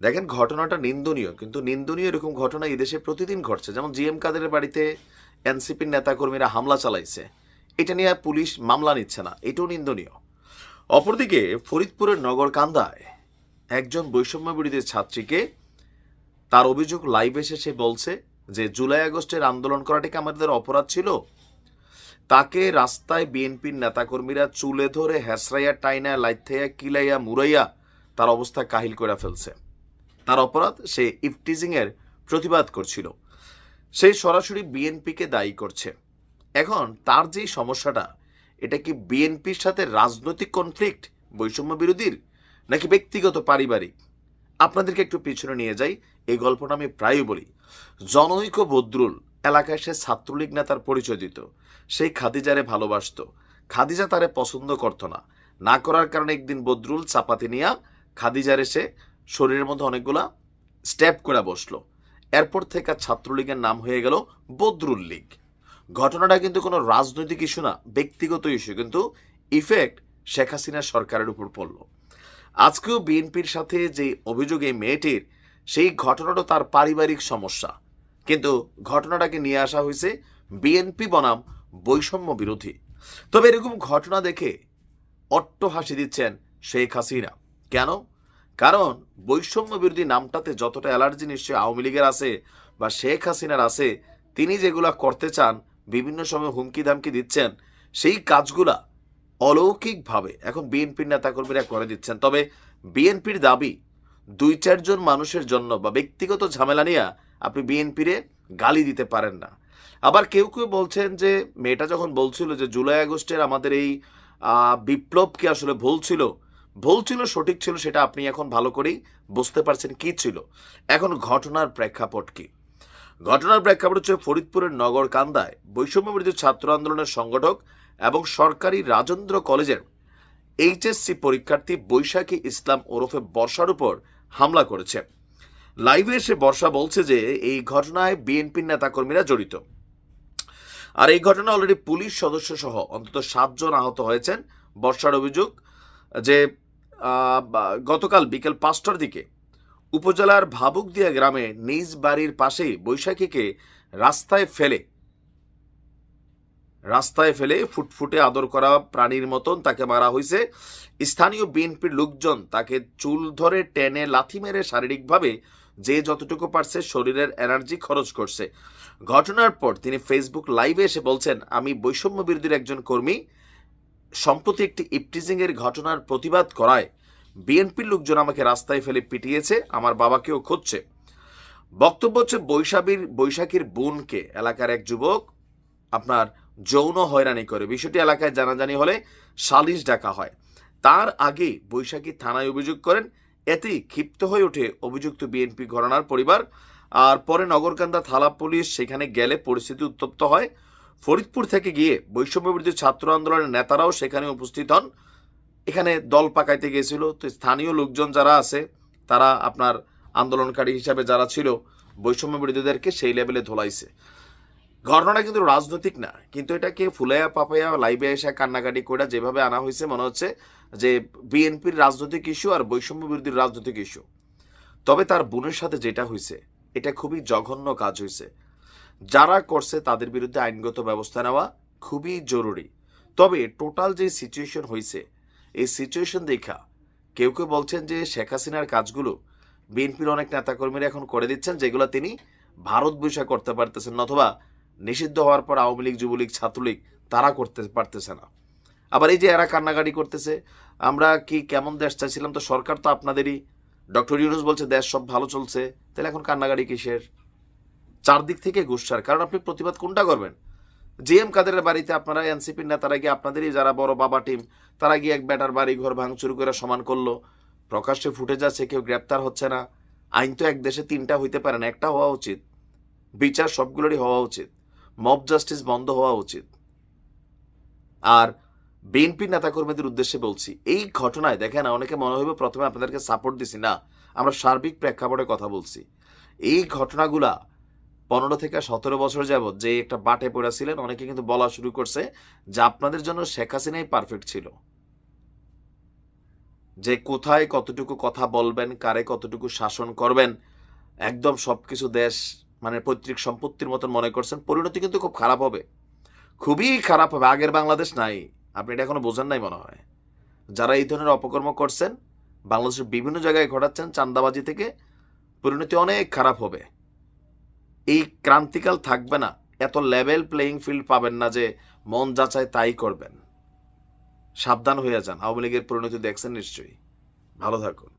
দেখেন ঘটনাটা নিন্দনীয়, কিন্তু নিন্দনীয় এরকম ঘটনা এই দেশে প্রতিদিন ঘটছে। যেমন জিএম কাদের বাড়িতে এনসিপির নেতাকর্মীরা হামলা চালাইছে, এটা নিয়ে পুলিশ মামলা নিচ্ছে না, এটাও নিন্দনীয়। অপরদিকে ফরিদপুরের নগর কান্দায় একজন বৈষম্য বিরোধী ছাত্রীকে তার অভিযোগ লাইভ এসে সে বলছে যে, জুলাই আগস্টের আন্দোলন করাটা কি আমাদের অপরাধ ছিল? তাকে রাস্তায় বিএনপির নেতাকর্মীরা চুলে ধরে হ্যাসরাইয়া টাইনা লাইথাইয়া, কিলাইয়া মুরাইয়া তার অবস্থা কাহিল করে ফেলছে। তার অপরাধ সে ইফটিজিং এর প্রতিবাদ করছিল। সে সরাসরি বিএনপিকে দায়ী করছে। এখন তার যে সমস্যাটা, এটা কি বিএনপির সাথে রাজনৈতিক কনফ্লিক্ট বৈষম্য বিরোধীর, নাকি ব্যক্তিগত পারিবারিক? আপনাদেরকে একটু পিছনে নিয়ে যাই, এই গল্পটা আমি প্রায়ই বলি। জনৈক বদরুল এলাকায় সে ছাত্রলীগ নেতার পরিচয় দিত। সেই খাদিজারে ভালোবাসতো। খাদিজা তারে পছন্দ করতো না। না করার কারণে একদিন বদরুল চাপাতি নিয়া খাদিজারে এসে শরীরের মধ্যে অনেকগুলা স্টেপ করে বসল। এরপর থেকে ছাত্রলীগের নাম হয়ে গেল বদরুল লীগ। ঘটনাটা কিন্তু কোনো রাজনৈতিক ইস্যু না, ব্যক্তিগত ইস্যু, কিন্তু ইফেক্ট শেখ হাসিনার সরকারের উপর পড়ল। আজকেও বিএনপির সাথে যে অভিযোগ এই মেয়েটির, সেই ঘটনাটা তার পারিবারিক সমস্যা। কিন্তু ঘটনাটাকে নিয়ে আসা হয়েছে বিএনপি বনাম বৈষম্য বিরোধী। তবে এরকম ঘটনা দেখে অট্ট হাসি দিচ্ছেন শেখ হাসিনা। কেন? কারণ বৈষম্য বিরোধী নামটাতে যতটা অ্যালার্জি নিশ্চয়ই আওয়ামী লীগের আছে বা শেখ হাসিনার আছে তিনি যেগুলা করতে চান বিভিন্ন সময় হুমকি ধামকি দিচ্ছেন সেই কাজগুলা অলৌকিকভাবে এখন বিএনপির নেতাকর্মীরা করে দিচ্ছেন। তবে বিএনপির দাবি দুই চারজন মানুষের জন্য বা ব্যক্তিগত ঝামেলা নিয়ে আপনি বিএনপিরে গালি দিতে পারেন না। আবার কেউ কেউ বলছেন যে মেয়েটা যখন বলছিল যে জুলাই আগস্টের আমাদের এই আহ, বিপ্লবকে আসলে ভুল ছিল? ভুল ছিল, সঠিক ছিল, সেটা আপনি এখন ভালো করেই বুঝতে পারছেন কি ছিল। এখন ঘটনার প্রেক্ষাপট কি? ঘটনার প্রেক্ষাপট হচ্ছে ফরিদপুরের নগর কান্দায় বৈষম্যবিরোধী ছাত্র আন্দোলনের সংগঠক এবং সরকারি রাজেন্দ্র কলেজের এইচএসসি পরীক্ষার্থী বৈশাখী ইসলাম ওরফে বর্ষার উপর হামলা করেছে। লাইভে এসে বর্ষা বলছে যে, এই ঘটনায় বিএনপির নেতাকর্মীরা জড়িত। আর এই ঘটনা অলরেডি পুলিশ সদস্য সহ অন্তত সাতজন আহত হয়েছেন। বর্ষার অভিযোগ যে গতকাল বিকেল পাঁচটার দিকে উপজেলার ভাবুকদিয়া গ্রামে নিজ বাড়ির পাশেই বৈশাখীকে রাস্তায় ফেলে রাস্তায় ফেলে ফুটফুটে আদর করা প্রাণীর মতন তাকে মারা হয়েছে। স্থানীয় বিএনপির লোকজন তাকে চুল ধরে টেনে লাথি মেরে শারীরিকভাবে যে যতটুকু পারছে শরীরের এনার্জি খরচ করছে। ঘটনার পর তিনি ফেসবুক লাইভে এসে বলছেন, আমি বৈষম্য বিরোধীর একজন কর্মী সম্প্রতি একটি ইপটিজিং এর ঘটনার প্রতিবাদ করায় বিএনপির লোকজন আমাকে রাস্তায় ফেলে পিটিয়েছে, আমার বাবাকেও খুঁজছে। বক্তব্য হচ্ছে বৈশাখীর বৈশাখীর বোনকে, এলাকার এক যুবক আপনার যৌন হয়রানি করে। বিষয়টি এলাকায় জানাজানি হলে সালিশ ডাকা হয়। তার আগে বৈশাখী থানায় অভিযোগ করেন, এতেই ক্ষিপ্ত হয়ে ওঠে অভিযুক্ত বিএনপি ঘরানার পরিবার। আর পরে নগরকান্দা থালা পুলিশ সেখানে গেলে পরিস্থিতি উত্তপ্ত হয়। ফরিদপুর থেকে গিয়ে বৈষম্য বিরোধী ছাত্র আন্দোলনের নেতারাও সেখানে উপস্থিত হন। এখানে দল পাকাইতে গিয়েছিল। তো স্থানীয় লোকজন যারা আছে, তারা আপনার আন্দোলনকারী হিসাবে যারা ছিল বৈষম্য বিরোধীদেরকে সেই লেভেলে ধোলাইছে। ঘটনাটা কিন্তু রাজনৈতিক না, কিন্তু এটাকে ফুলাইয়া পাপাইয়া লাইভে এসে কান্নাকাটি করে যেভাবে আনা হয়েছে মনে হচ্ছে যে বিএনপির রাজনৈতিক ইস্যু আর বৈষম্য বিরোধীর রাজনৈতিক ইস্যু। তবে তার বোনের সাথে যেটা হয়েছে এটা খুবই জঘন্য কাজ হয়েছে যারা করছে তাদের বিরুদ্ধে আইনগত ব্যবস্থা নেওয়া খুবই জরুরি। তবে টোটাল যে সিচুয়েশন হয়েছে এই সিচুয়েশন দেখা কেউ কেউ বলছেন যে শেখ হাসিনার কাজগুলো বিএনপির অনেক নেতাকর্মীরা এখন করে দিচ্ছেন, যেগুলো তিনি ভারত বৈশা করতে পারতেছেন অথবা নিষিদ্ধ হওয়ার পর আওয়ামী লীগ, যুবলীগ, ছাত্রলীগ তারা করতে পারতেছে না। আবার এই যে এরা কান্নাকাটি করতেছে, আমরা কি কেমন দেশ চাইছিলাম? তো সরকার তো আপনাদেরই। ডক্টর ইউনুস বলছে, দেশ সব ভালো চলছে, তাহলে এখন কান্নাকাটি কিসের? চারদিক থেকে গুসার কারণ আপনি প্রতিবাদ কোনটা করবেন? জে জিএম কাদেরের বাড়িতে আপনারা, এনসিপির নেতারা গিয়ে আপনাদেরই যারা বড় বাবা টিম, তারা গিয়ে এক ব্যাটার বাড়ি ঘর ভাঙচুর করে সমান করল। প্রকাশ্যে ফুটে যাচ্ছে কেউ গ্রেপ্তার হচ্ছে না। আইন তো এক দেশে তিনটা হইতে পারে না, একটা হওয়া উচিত। বিচার সবগুলোরই হওয়া উচিত। মব জাস্টিস বন্ধ হওয়া উচিত। আর বিএনপি নেতাকর্মীদের উদ্দেশ্যে বলছি, এই ঘটনায় দেখেন, অনেকে মনে হইবে প্রথমে আপনাদেরকে সাপোর্ট দিছি, না, আমরা সার্বিক প্রেক্ষাপটে কথা বলছি। এই ঘটনাগুলা পনেরো থেকে সতেরো বছর যাবৎ যে একটা বাটে পড়েছিলেন, অনেকে কিন্তু বলা শুরু করছে যে আপনাদের জন্য শেখ হাসিনাই পারফেক্ট ছিল। যে কোথায় কতটুকু কথা বলবেন, কারে কতটুকু শাসন করবেন, একদম সব কিছু দেশ মানে পৈতৃক সম্পত্তির মতন মনে করছেন, পরিণতি কিন্তু খুব খারাপ হবে। খুবই খারাপ হবে, আগের বাংলাদেশ নাই। আপনি এটা এখনও বোঝেন নাই মনে হয়। যারা এই ধরনের অপকর্ম করছেন, বাংলাদেশের বিভিন্ন জায়গায় ঘটাচ্ছেন চান্দাবাজি থেকে, পরিণতি অনেক খারাপ হবে। ক্রান্তিকাল থাকবে না, এত লেভেল প্লেয়িং ফিল্ড পাবেন না যে মন যা চায় তাই করবেন। সাবধান হয়ে যান, আওয়ামী লীগের পরিণতি দেখছেন নিশ্চয়ই। ভালো থাকুন।